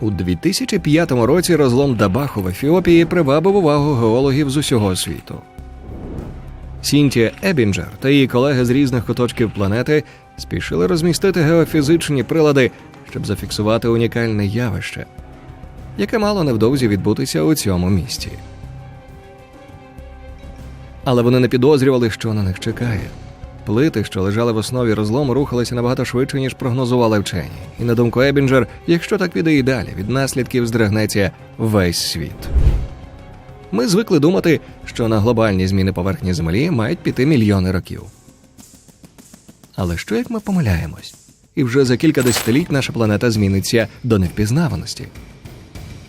У 2005 році розлом Дабаху в Ефіопії привабив увагу геологів з усього світу. Сінтія Ебінджер та її колеги з різних куточків планети спішили розмістити геофізичні прилади, щоб зафіксувати унікальне явище, яке мало невдовзі відбутися у цьому місті. Але вони не підозрювали, що на них чекає. Плити, що лежали в основі розлому, рухалися набагато швидше, ніж прогнозували вчені. І на думку Ебінджер, якщо так піде і далі, від наслідків здригнеться весь світ. Ми звикли думати, що на глобальні зміни поверхні Землі мають піти мільйони років. Але що як ми помиляємось? І вже за кілька десятиліть наша планета зміниться до невпізнаваності.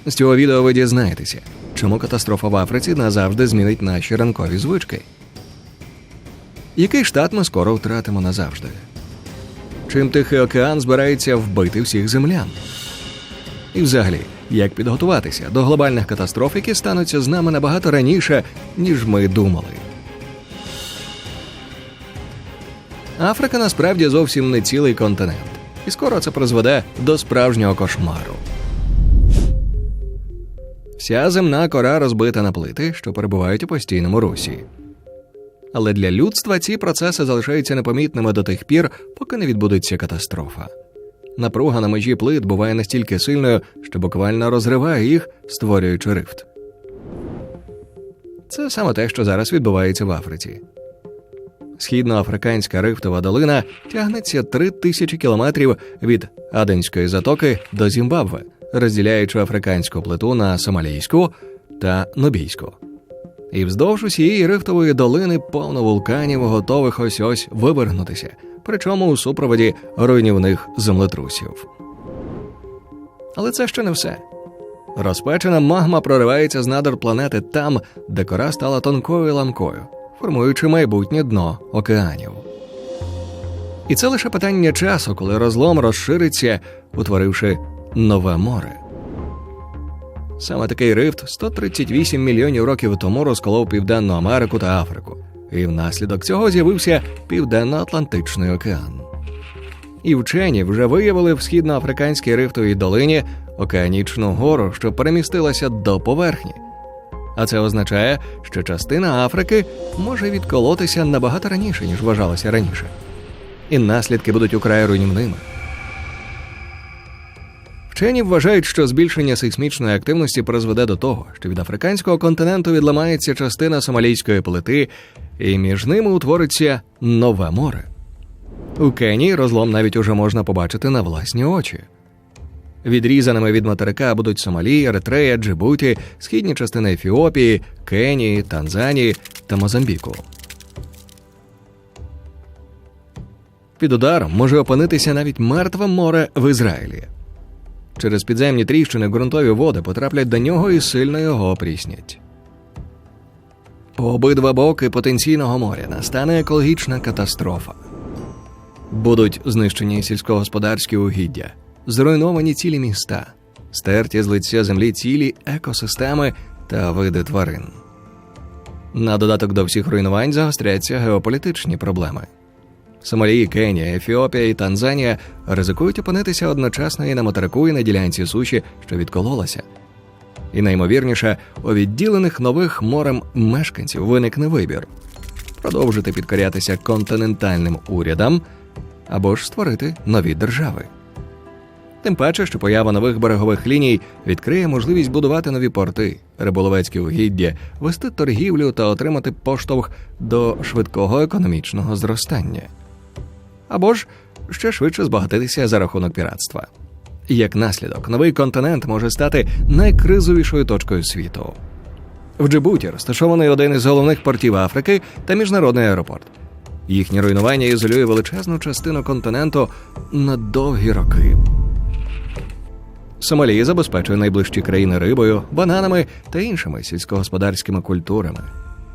З цього відео ви дізнаєтеся, чому катастрофа в Африці назавжди змінить наші ранкові звички. Який штат ми скоро втратимо назавжди? Чим Тихий океан збирається вбити всіх землян? І взагалі, як підготуватися до глобальних катастроф, які стануться з нами набагато раніше, ніж ми думали. Африка насправді зовсім не цілий континент, і скоро це призведе до справжнього кошмару. Вся земна кора розбита на плити, що перебувають у постійному русі. Але для людства ці процеси залишаються непомітними до тих пір, поки не відбудеться катастрофа. Напруга на межі плит буває настільки сильною, що буквально розриває їх, створюючи рифт. Це саме те, що зараз відбувається в Африці. Східноафриканська рифтова долина тягнеться три тисячі кілометрів від Аденської затоки до Зімбабве, розділяючи африканську плиту на Сомалійську та Нобійську. І вздовж усієї рифтової долини повно вулканів, готових ось ось вивергнутися, причому у супроводі руйнівних землетрусів. Але це ще не все. Розпечена магма проривається з надр планети там, де кора стала тонкою ламкою, формуючи майбутнє дно океанів. І це лише питання часу, коли розлом розшириться, утворивши нове море. Саме такий рифт 138 мільйонів років тому розколов Південну Америку та Африку, і внаслідок цього з'явився Південно-Атлантичний океан. І вчені вже виявили в східноафриканській рифтовій долині океанічну гору, що перемістилася до поверхні. А це означає, що частина Африки може відколотися набагато раніше, ніж вважалося раніше. І наслідки будуть украй руйнівними. Вчені вважають, що збільшення сейсмічної активності призведе до того, що від африканського континенту відламається частина сомалійської плити, і між ними утвориться нове море. У Кенії розлом навіть уже можна побачити на власні очі. Відрізаними від материка будуть Сомалі, Еритрея, Джибуті, східні частини Ефіопії, Кенії, Танзанії та Мозамбіку. Під ударом може опинитися навіть мертве море в Ізраїлі. Через підземні тріщини ґрунтові води потраплять до нього і сильно його опріснять. По обидва боки потенційного моря настане екологічна катастрофа. Будуть знищені сільськогосподарські угіддя, зруйновані цілі міста, стерті з лиця землі цілі екосистеми та види тварин. На додаток до всіх руйнувань загостряться геополітичні проблеми. Сомалі, Кенія, Ефіопія і Танзанія ризикують опинитися одночасно і на материку, і на ділянці суші, що відкололася. І наймовірніше, у відділених нових морем мешканців виникне вибір продовжити підкорятися континентальним урядам або ж створити нові держави. Тим паче, що поява нових берегових ліній відкриє можливість будувати нові порти, риболовецькі угіддя, вести торгівлю та отримати поштовх до швидкого економічного зростання. Або ж ще швидше збагатитися за рахунок піратства. Як наслідок, новий континент може стати найкризовішою точкою світу. В Джибуті розташований один із головних портів Африки та міжнародний аеропорт. Їхнє руйнування ізолює величезну частину континенту на довгі роки. Сомалі забезпечує найближчі країни рибою, бананами та іншими сільськогосподарськими культурами,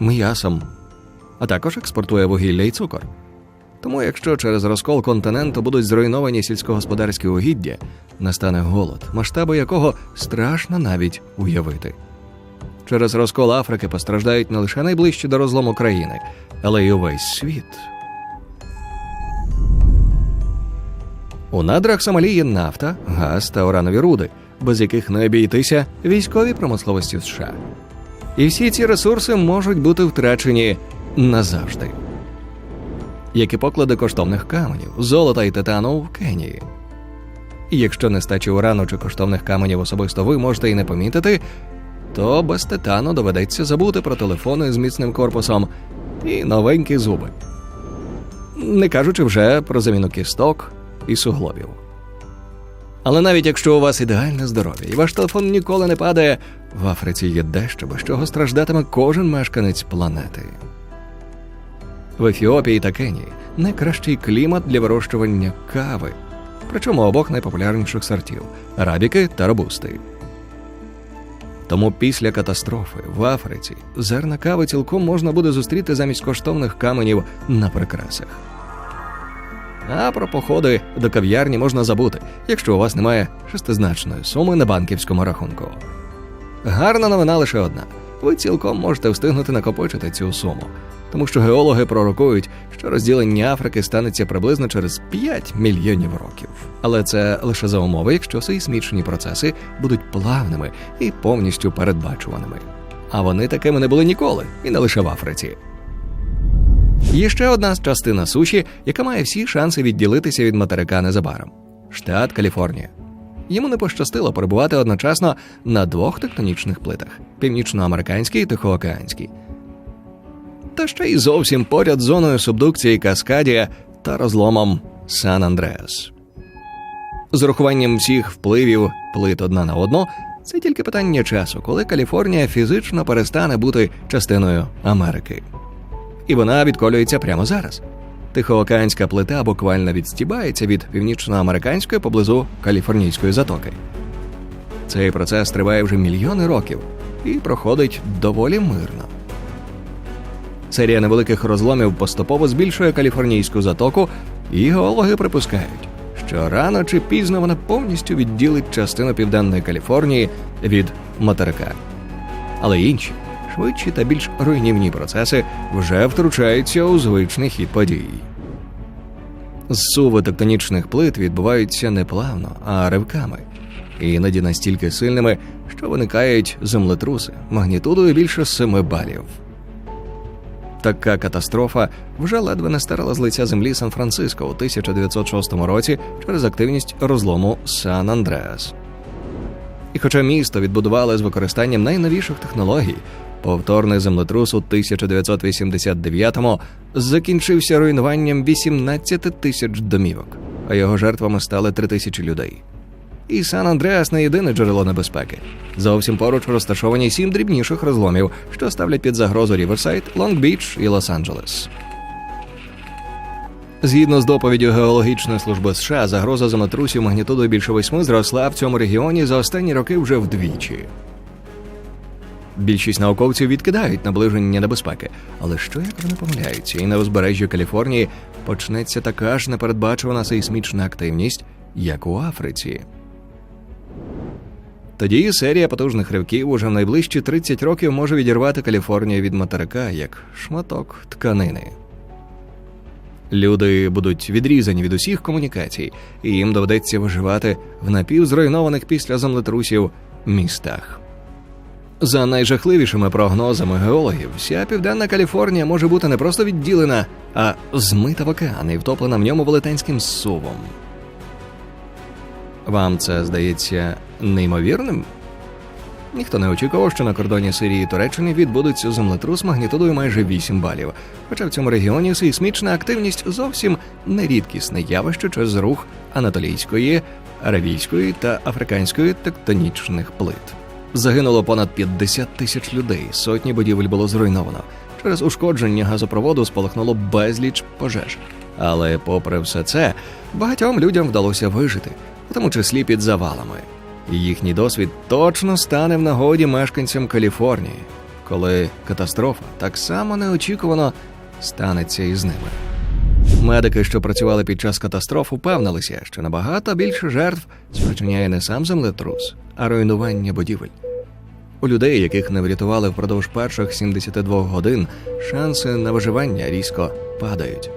м'ясом, а також експортує вугілля і цукор. Тому, якщо через розкол континенту будуть зруйновані сільськогосподарські угіддя, настане голод, масштаби якого страшно навіть уявити. Через розкол Африки постраждають не лише найближчі до розлому країни, але й увесь світ. У надрах Сомалі є нафта, газ та уранові руди, без яких не обійтися військовій промисловості США. І всі ці ресурси можуть бути втрачені назавжди. Як і поклади коштовних каменів, золота і титану в Кенії. І якщо нестачі урану чи коштовних каменів особисто ви можете і не помітити, то без титану доведеться забути про телефони з міцним корпусом і новенькі зуби. Не кажучи вже про заміну кісток і суглобів. Але навіть якщо у вас ідеальне здоров'я і ваш телефон ніколи не падає, в Африці є дещо, без чого страждатиме кожен мешканець планети. В Ефіопії та Кенії найкращий клімат для вирощування кави, причому обох найпопулярніших сортів арабіки та робусти. Тому після катастрофи в Африці зерна кави цілком можна буде зустріти замість коштовних каменів на прикрасах. А про походи до кав'ярні можна забути, якщо у вас немає шестизначної суми на банківському рахунку. Гарна новина лише одна: ви цілком можете встигнути накопичити цю суму, тому що геологи пророкують, що розділення Африки станеться приблизно через 5 мільйонів років. Але це лише за умови, якщо сейсмічні процеси будуть плавними і повністю передбачуваними. А вони такими не були ніколи, і не лише в Африці. Є ще одна частина суші, яка має всі шанси відділитися від материка незабаром штат Каліфорнія. Йому не пощастило перебувати одночасно на двох тектонічних плитах північноамериканській і тихоокеанській. Та ще й зовсім поряд з зоною субдукції Каскадія та розломом Сан Андреас. З урахуванням всіх впливів плит одна на одну, це тільки питання часу, коли Каліфорнія фізично перестане бути частиною Америки і вона відколюється прямо зараз. Тихоокеанська плита буквально відстібається від північноамериканської поблизу Каліфорнійської затоки. Цей процес триває вже мільйони років і проходить доволі мирно. Серія невеликих розломів поступово збільшує каліфорнійську затоку, і геологи припускають, що рано чи пізно вона повністю відділить частину південної Каліфорнії від материка. Але інші швидші та більш руйнівні процеси вже втручаються у звичний хід подій. Зсуви тектонічних плит відбуваються не плавно, а ривками, іноді настільки сильними, що виникають землетруси магнітудою більше семи балів. Така катастрофа вже ледве не старила з лиця землі Сан-Франциско у 1906 році через активність розлому Сан Андреас. І хоча місто відбудували з використанням найновіших технологій, Повторний землетрус у 1989-му закінчився руйнуванням 18 тисяч домівок, а його жертвами стали 3 тисячі людей. І Сан Андреас не єдине джерело небезпеки. Зовсім поруч розташовані сім дрібніших розломів, що ставлять під загрозу Ріверсайд, Лонг-Біч і Лос-Анджелес. Згідно з доповіддю Геологічної служби США, загроза землетрусів магнітудою більше восьми зросла в цьому регіоні за останні роки вже вдвічі. Більшість науковців відкидають наближення небезпеки. Але що як вони помиляються, і на узбережжі Каліфорнії почнеться така ж непередбачувана сейсмічна активність, як у Африці. Тоді серія потужних ривків уже в найближчі 30 років може відірвати Каліфорнію від материка як шматок тканини. Люди будуть відрізані від усіх комунікацій, і їм доведеться виживати в напівзруйнованих після землетрусів містах. За найжахливішими прогнозами геологів, вся південна Каліфорнія може бути не просто відділена, а змита в океан і втоплена в ньому велетенським сувом. Вам це здається неймовірним? Ніхто не очікував, що на кордоні Сирії і Туреччини відбудеться землетрус магнітудою майже 8 балів. Хоча в цьому регіоні сейсмічна активність зовсім не рідкісне явище через рух анатолійської, аравійської та африканської тектонічних плит. Загинуло понад 50 тисяч людей, сотні будівель було зруйновано. Через ушкодження газопроводу спалахнуло безліч пожеж. Але, попри все це, багатьом людям вдалося вижити, в тому числі під завалами. І їхній досвід точно стане в нагоді мешканцям Каліфорнії, коли катастрофа так само неочікувано станеться із ними. Медики, що працювали під час катастроф, упевнилися, що набагато більше жертв спричиняє не сам землетрус, а руйнування будівель. У людей, яких не врятували впродовж перших 72 годин, шанси на виживання різко падають.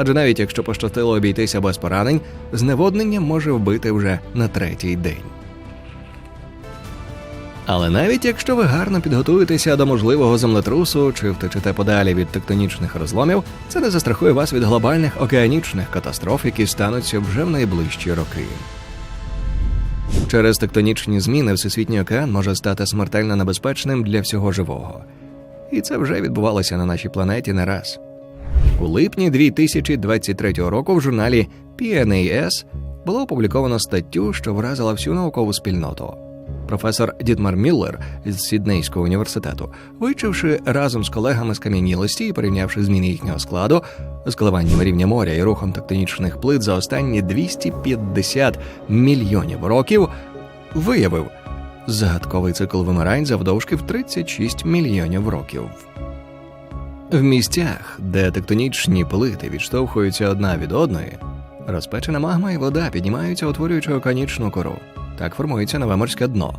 Адже навіть якщо пощастило обійтися без поранень, зневоднення може вбити вже на третій день. Але навіть якщо ви гарно підготуєтеся до можливого землетрусу чи втечете подалі від тектонічних розломів, це не застрахує вас від глобальних океанічних катастроф, які стануться вже в найближчі роки. Через тектонічні зміни Всесвітній океан може стати смертельно небезпечним для всього живого. І це вже відбувалося на нашій планеті не раз. У липні 2023 року в журналі PNAS було опубліковано статтю, що вразила всю наукову спільноту. Професор Дітмар Міллер з Сіднейського університету, вивчивши разом з колегами з кам'янілості і порівнявши зміни їхнього складу з коливанням рівня моря і рухом тектонічних плит за останні 250 мільйонів років, виявив загадковий цикл вимирань завдовжки в 36 мільйонів років. В місцях, де тектонічні плити відштовхуються одна від одної, розпечена магма і вода піднімаються, утворюючи оконічну кору. Так формується нове морське дно.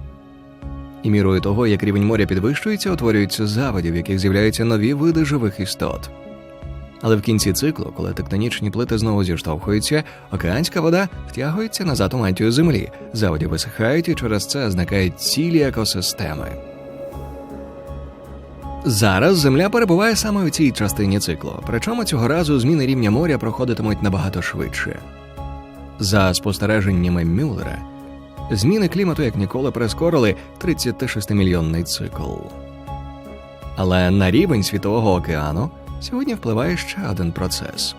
І мірою того, як рівень моря підвищується, утворюються заводі, в яких з'являються нові види живих істот. Але в кінці циклу, коли тектонічні плити знову зіштовхуються, океанська вода втягується назад у мантію землі, заводі висихають і через це зникають цілі екосистеми. Зараз Земля перебуває саме у цій частині циклу, причому цього разу зміни рівня моря проходитимуть набагато швидше. За спостереженнями Мюллера, зміни клімату як ніколи прискорили 36-мільйонний цикл. Але на рівень Світового океану сьогодні впливає ще один процес.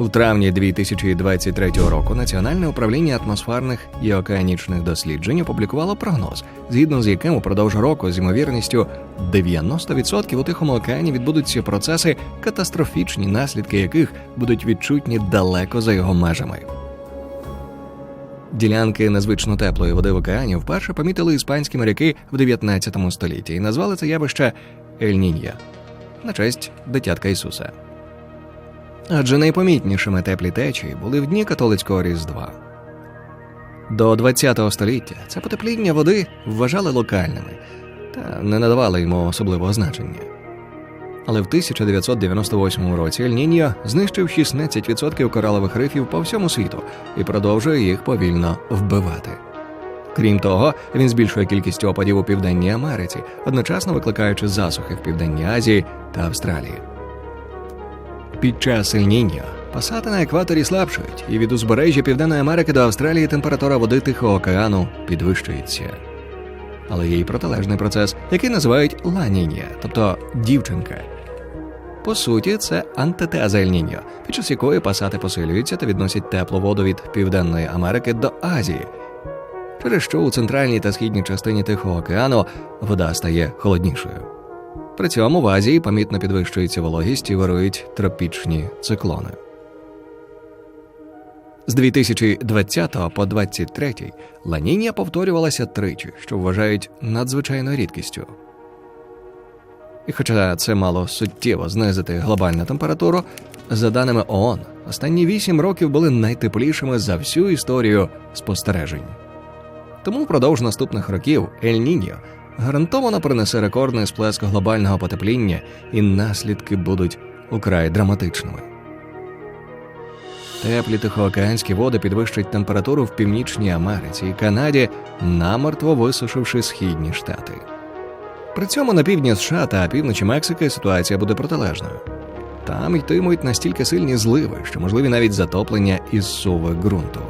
У травні 2023 року Національне управління атмосферних і океанічних досліджень опублікувало прогноз, згідно з яким упродовж року з ймовірністю 90% у Тихому океані відбудуться процеси, катастрофічні наслідки яких будуть відчутні далеко за його межами. Ділянки незвично теплої води в океані вперше помітили іспанські моряки в 19 столітті і назвали це явище Ель-Нінья на честь дитятка Ісуса. Адже найпомітнішими теплі течії були в дні католицького Різдва. До ХХ століття це потепління води вважали локальними та не надавали йому особливого значення. Але в 1998 році Ель-Ніньо знищив 16% коралових рифів по всьому світу і продовжує їх повільно вбивати. Крім того, він збільшує кількість опадів у Південній Америці, одночасно викликаючи засухи в Південній Азії та Австралії. Під час Ель-Ніньо пасати на екваторі слабшують, і від узбережжя Південної Америки до Австралії температура води Тихого океану підвищується. Але є й протилежний процес, який називають ланіння, тобто дівчинка. По суті, це антитеза Ель-Ніньо, під час якої пасати посилюються та відносять теплу воду від Південної Америки до Азії, через що у центральній та східній частині Тихого океану вода стає холоднішою. При цьому в Азії помітно підвищується вологість і вирують тропічні циклони. З 2020 по 2023 ланіння повторювалася тричі, що вважають надзвичайною рідкістю. І хоча це мало суттєво знизити глобальну температуру, за даними ООН, останні вісім років були найтеплішими за всю історію спостережень. Тому впродовж наступних років Ель-Ніньо гарантовано принесе рекордний сплеск глобального потепління, і наслідки будуть украй драматичними. Теплі тихоокеанські води підвищать температуру в Північній Америці і Канаді, намертво висушивши східні штати. При цьому на півдні США та півночі Мексики ситуація буде протилежною. Там йтимуть настільки сильні зливи, що можливі навіть затоплення із суви ґрунту.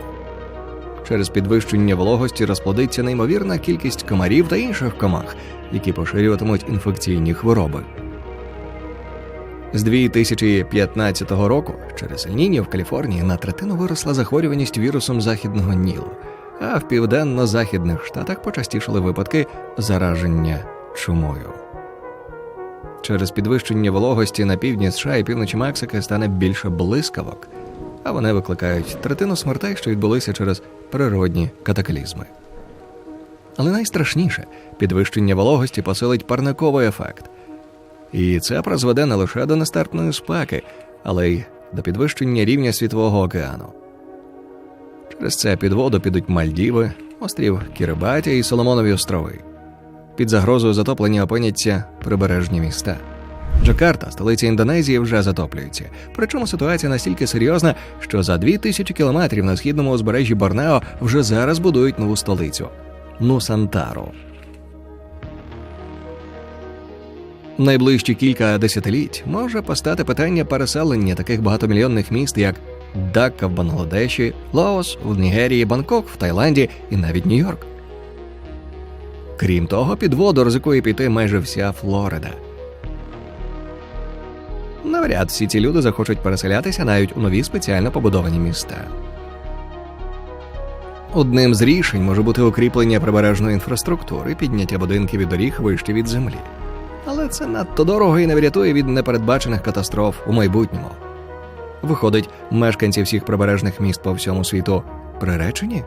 Через підвищення вологості розплодиться неймовірна кількість комарів та інших комах, які поширюватимуть інфекційні хвороби. З 2015 року через Ельніньо в Каліфорнії на третину виросла захворюваність вірусом західного Нілу, а в південно-західних штатах почастішали випадки зараження чумою. Через підвищення вологості на півдні США і півночі Мексики стане більше блискавок, а вони викликають третину смертей, що відбулися через природні катаклізми. Але найстрашніше підвищення вологості посилить парниковий ефект. І це призведе не лише до нестерпної спеки, але й до підвищення рівня світового океану. Через це під воду підуть Мальдіви, острів Кірибатія і Соломонові острови. Під загрозою затоплення опиняться прибережні міста. Джакарта, столиця Індонезії, вже затоплюється. Причому ситуація настільки серйозна, що за дві тисячі кілометрів на східному узбережжі Борнео вже зараз будують нову столицю. Нусантару. Найближчі кілька десятиліть може постати питання переселення таких багатомільйонних міст, як Дакка в Бангладеші, Лаос в Нігерії, Бангкок в Таїланді і навіть Нью-Йорк. Крім того, під воду ризикує піти майже вся Флорида. Навряд всі ці люди захочуть переселятися навіть у нові спеціально побудовані міста. Одним з рішень може бути укріплення прибережної інфраструктури, підняття будинків і доріг вище від землі. Але це надто дорого і не врятує від непередбачених катастроф у майбутньому. Виходить, мешканці всіх прибережних міст по всьому світу приречені?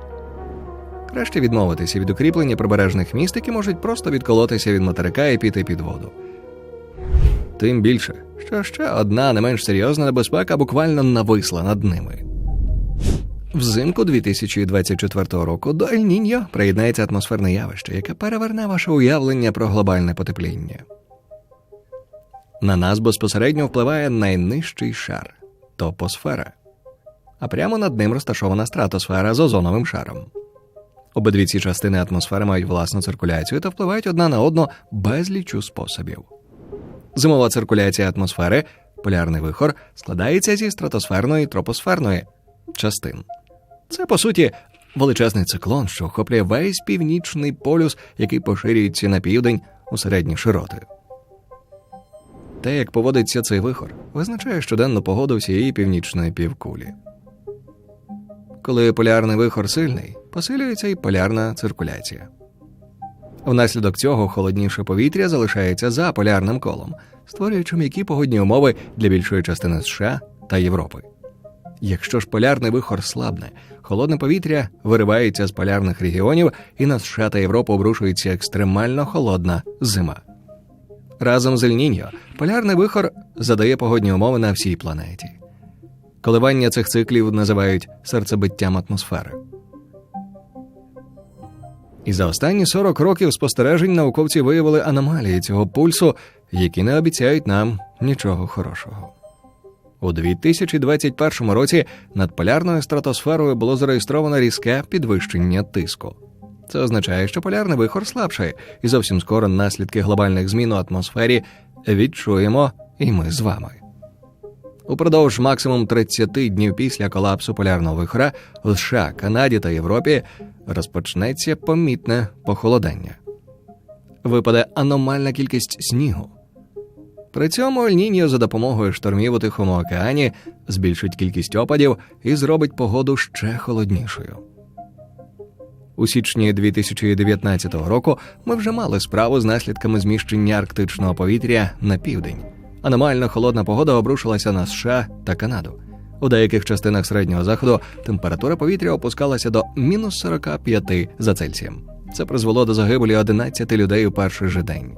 Краще відмовитися від укріплення прибережних міст, які можуть просто відколотися від материка і піти під воду. Тим більше, що ще одна не менш серйозна небезпека буквально нависла над ними. Взимку 2024 року до Ель-Ніньо приєднається атмосферне явище, яке переверне ваше уявлення про глобальне потепління. На нас безпосередньо впливає найнижчий шар топосфера, а прямо над ним розташована стратосфера з озоновим шаром. Обидві ці частини атмосфери мають власну циркуляцію та впливають одна на одну безлічу способів. Зимова циркуляція атмосфери, полярний вихор, складається зі стратосферної і тропосферної частин. Це, по суті, величезний циклон, що охоплює весь північний полюс, який поширюється на південь у середні широти. Те, як поводиться цей вихор, визначає щоденну погоду всієї північної півкулі. Коли полярний вихор сильний, посилюється і полярна циркуляція. Внаслідок цього холодніше повітря залишається за полярним колом, створюючи м'які погодні умови для більшої частини США та Європи. Якщо ж полярний вихор слабне, холодне повітря виривається з полярних регіонів, і на США та Європу обрушується екстремально холодна зима. Разом з Ельніньо полярний вихор задає погодні умови на всій планеті. Коливання цих циклів називають серцебиттям атмосфери. І за останні 40 років спостережень науковці виявили аномалії цього пульсу, які не обіцяють нам нічого хорошого. У 2021 році над полярною стратосферою було зареєстровано різке підвищення тиску. Це означає, що полярний вихор слабшає, і зовсім скоро наслідки глобальних змін у атмосфері відчуємо і ми з вами. Упродовж максимум 30 днів після колапсу полярного вихора в США, Канаді та Європі розпочнеться помітне похолодання. Випаде аномальна кількість снігу. При цьому Ель-Ніньо за допомогою штормів у Тихому океані збільшить кількість опадів і зробить погоду ще холоднішою. У січні 2019 року ми вже мали справу з наслідками зміщення арктичного повітря на південь. Аномально холодна погода обрушилася на США та Канаду. У деяких частинах середнього заходу температура повітря опускалася до мінус 45 за Цельсієм. Це призвело до загибелі 11 людей у перший же день.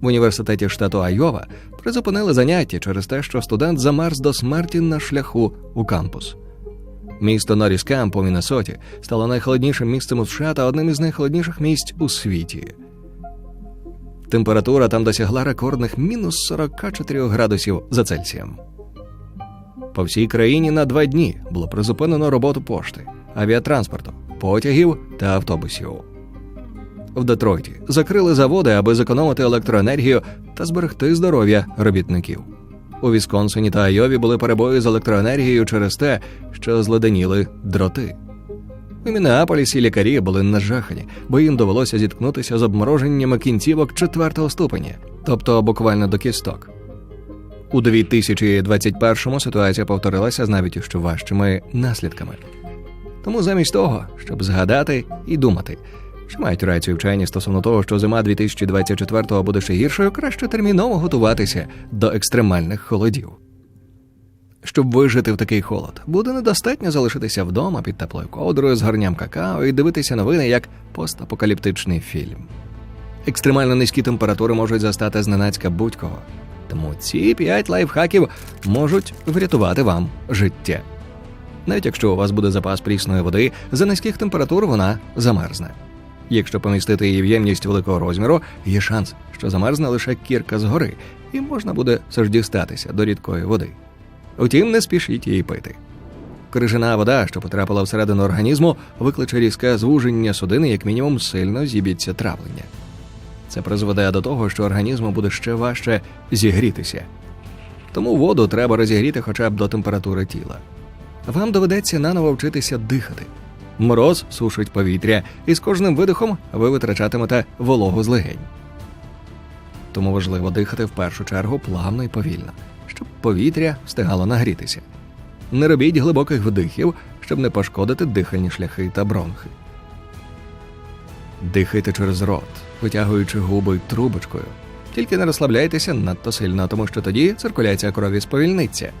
В університеті штату Айова призупинили заняття через те, що студент замерз до смерті на шляху у кампус. Місто Норріс Камп у Міннесоті стало найхолоднішим місцем у США та одним із найхолодніших місць у світі. Температура там досягла рекордних мінус 44 градусів за Цельсієм. По всій країні на два дні було призупинено роботу пошти, авіатранспорту, потягів та автобусів. В Детройті закрили заводи, аби зекономити електроенергію та зберегти здоров'я робітників. У Вісконсині та Айові були перебої з електроенергією через те, що зледеніли дроти. У Мінеаполісі лікарі були нажахані, бо їм довелося зіткнутися з обмороженнями кінцівок четвертого ступеня, тобто буквально до кісток. У 2021-му ситуація повторилася з навіть іще важчими наслідками. Тому замість того, щоб згадати і думати, що мають рацію вчені стосовно того, що зима 2024-го буде ще гіршою, краще терміново готуватися до екстремальних холодів. Щоб вижити в такий холод, буде недостатньо залишитися вдома під теплою ковдрою з горням какао і дивитися новини як постапокаліптичний фільм. Екстремально низькі температури можуть застати зненацька будь-кого. Тому ці п'ять лайфхаків можуть врятувати вам життя. Навіть якщо у вас буде запас прісної води, за низьких температур вона замерзне. Якщо помістити її в ємність великого розміру, є шанс, що замерзне лише кірка згори, і можна буде все ж дістатися до рідкої води. Утім, не спішіть її пити. Крижана вода, що потрапила всередину організму, викличе різке звуження судини, як мінімум сильно зіб'ється травлення. Це призведе до того, що організму буде ще важче зігрітися. Тому воду треба розігріти хоча б до температури тіла. Вам доведеться наново вчитися дихати. Мороз сушить повітря, і з кожним видихом ви витрачатимете вологу з легень. Тому важливо дихати в першу чергу плавно і повільно, щоб повітря встигало нагрітися. Не робіть глибоких вдихів, щоб не пошкодити дихальні шляхи та бронхи. Дихайте через рот, витягуючи губи трубочкою. Тільки не розслабляйтеся надто сильно, тому що тоді циркуляція крові сповільниться.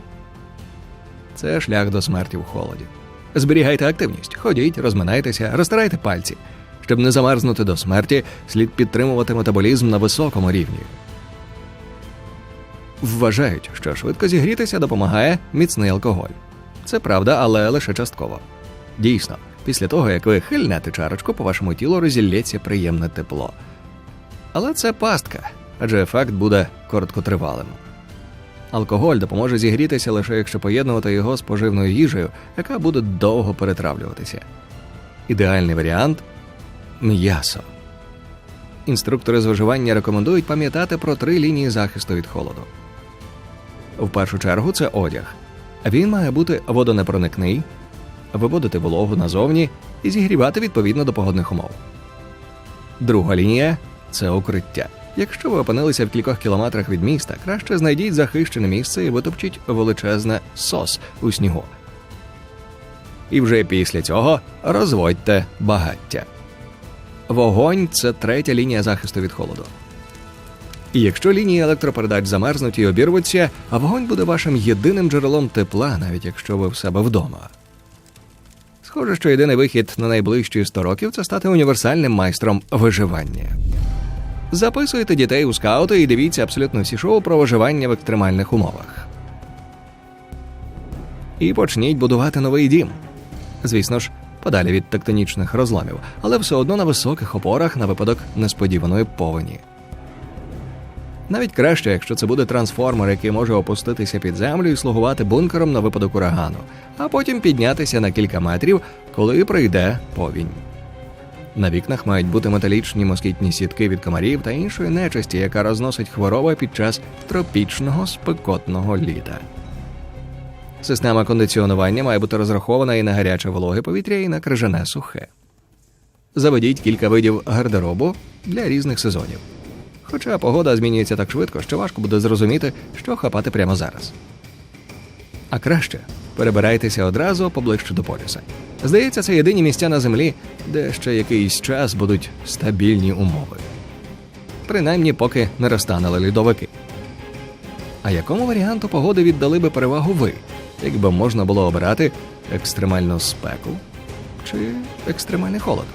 Це шлях до смерті в холоді. Зберігайте активність, ходіть, розминайтеся, розтирайте пальці. Щоб не замерзнути до смерті, слід підтримувати метаболізм на високому рівні. Вважають, що швидко зігрітися допомагає міцний алкоголь. Це правда, але лише частково. Дійсно, після того, як ви хильнете чарочку, по вашому тілу розілється приємне тепло. Але це пастка, адже ефект буде короткотривалим. Алкоголь допоможе зігрітися лише якщо поєднувати його з поживною їжею, яка буде довго перетравлюватися. Ідеальний варіант м'ясо. Інструктори з виживання рекомендують пам'ятати про три лінії захисту від холоду. В першу чергу це одяг. Він має бути водонепроникний, виводити вологу назовні і зігрівати відповідно до погодних умов. Друга лінія це укриття. Якщо ви опинилися в кількох кілометрах від міста, краще знайдіть захищене місце і витопчіть величезне сос у снігу. І вже після цього розводьте багаття. Вогонь це третя лінія захисту від холоду. І якщо лінії електропередач замерзнуть і обірвуться, а вогонь буде вашим єдиним джерелом тепла, навіть якщо ви в себе вдома. Схоже, що єдиний вихід на найближчі 100 років це стати універсальним майстром виживання. Записуйте дітей у скаути і дивіться абсолютно всі шоу про виживання в екстремальних умовах. І почніть будувати новий дім. Звісно ж, подалі від тектонічних розломів, але все одно на високих опорах на випадок несподіваної повені. Навіть краще, якщо це буде трансформер, який може опуститися під землю і слугувати бункером на випадок урагану, а потім піднятися на кілька метрів, коли прийде повінь. На вікнах мають бути металічні москітні сітки від комарів та іншої нечисті, яка розносить хвороби під час тропічного спекотного літа. Система кондиціонування має бути розрахована і на гаряче вологе повітря, і на крижане сухе. Заведіть кілька видів гардеробу для різних сезонів. Хоча погода змінюється так швидко, що важко буде зрозуміти, що хапати прямо зараз. А краще перебирайтеся одразу поближче до полюса. Здається, це єдині місця на землі, де ще якийсь час будуть стабільні умови. Принаймні, поки не розтанули льодовики. А якому варіанту погоди віддали би перевагу ви, якби можна було обирати екстремальну спеку чи екстремальний холод?